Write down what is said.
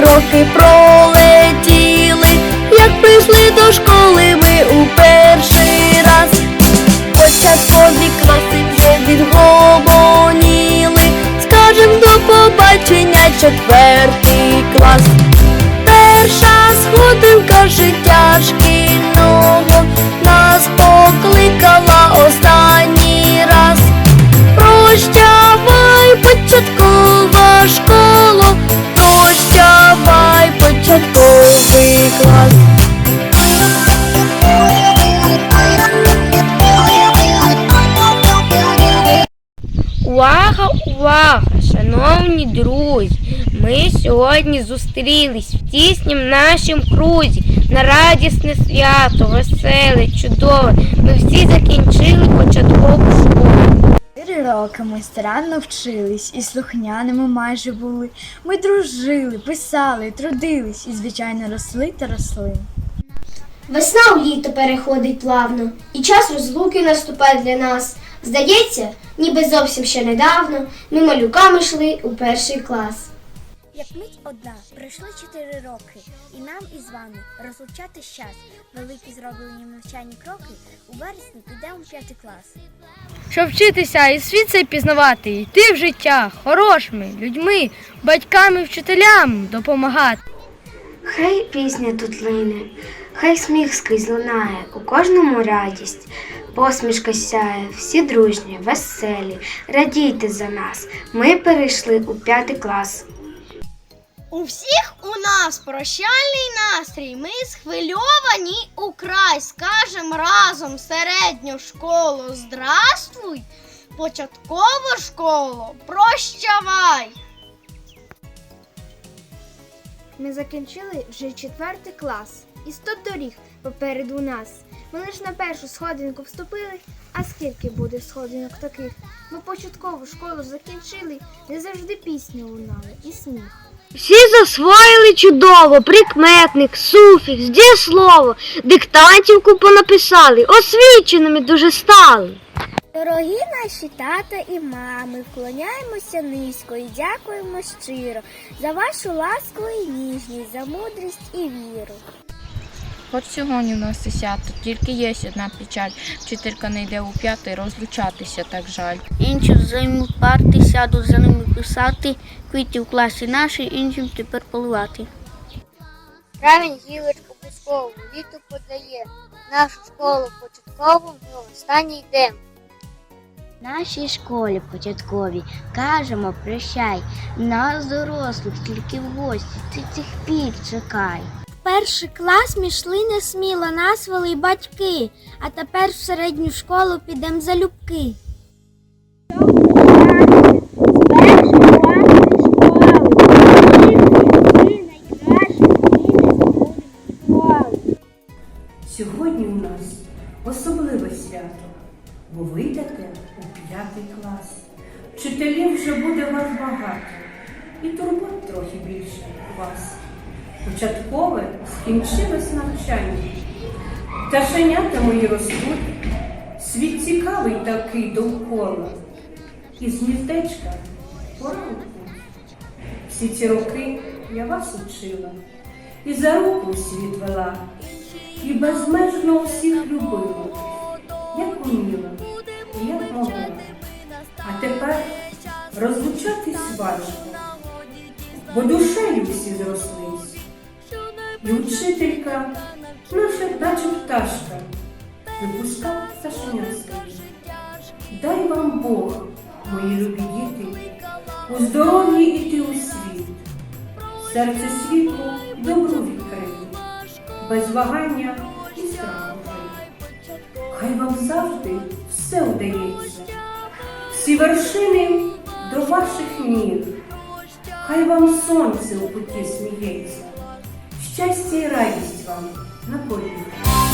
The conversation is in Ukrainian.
роки пролетіли, як прийшли до школи ми у перший раз. Початкові класи вже відгомоніли, скажем до побачення четвертий клас. Перша сходинка життя шкільного шановні друзі! Ми сьогодні зустрілись в тіснім нашім крузі на радісне свято, веселе, чудове. Ми всі закінчили початкову школу. Чотири роки ми старанно вчились і слухняними майже були. Ми дружили, писали, трудились і, звичайно, росли та росли. Весна у літо переходить плавно, і час розлуки наступає для нас. Здається, ніби зовсім ще недавно ми малюками йшли у перший клас. Як мить одна, пройшло чотири роки, і нам із вами розлучати час. Великі зроблені навчальні кроки. У вересні підемо в п'ятий клас. Щоб вчитися і світ цей пізнавати, йти в життя хорошими людьми, батьками, вчителям допомагати. Хай пісня тут лине, хай сміх скрізь лунає, у кожному радість, посмішка сяє, всі дружні, веселі, радійте за нас. Ми перейшли у п'ятий клас. У всіх у нас прощальний настрій. Ми схвильовані украй. Скажем разом середню школу здравствуй, початкову школу прощавай. Ми закінчили вже четвертий клас, і сто доріг попереду нас. Ми лише на першу сходинку вступили, а скільки буде сходинок таких? Ми початкову школу закінчили, не завжди пісні лунали і сміх. Всі засвоїли чудово, прикметник, суфікс, дієслово, диктантівку понаписали, освіченими дуже стали. Дорогі наші тата і мами, вклоняємося низько і дякуємо щиро за вашу ласку і ніжність, за мудрість і віру. Хоч сьогодні у нас десято, тільки є одна печаль. Вчителька не йде у п'ятий, розлучатися так жаль. Інші займуть парти, сядуть за ними писати, квіти в класі наші, іншим тепер поливати. Травень гілочку бускову, літо подає, нашу школу початкову ми останній йдемо. Нашій школі початковій кажемо прощай. Нас дорослих тільки в гості, ти цих пір чекай. Перший клас ми йшли не нас вели батьки, а тепер в середню школу підемо залюбки. Сьогодні у нас особливе свято, бо ви йдете у п'ятий клас. Вчителів вже буде вас багато, і турбот трохи більше у вас. Початкове скінчилось навчання. Пташенята мої ростуть, світ цікавий такий довкола. І з гніздечка пора. Всі ці роки я вас учила, і за руку світ вела, і безмежно усіх любила, як уміла і як могла. А тепер розлучатись важко, бо душею всі зрослись. І учителька, наша наче пташка, випускав пташеня своїх. Дай вам Бог, мої любі діти, у здоров'ї іти у світ, серце світло добру відкрити, без вагання і страху. Хай вам завжди все вдається, всі вершини до ваших ніг, хай вам сонце у путі сміється, щастя і радість вам на поріг.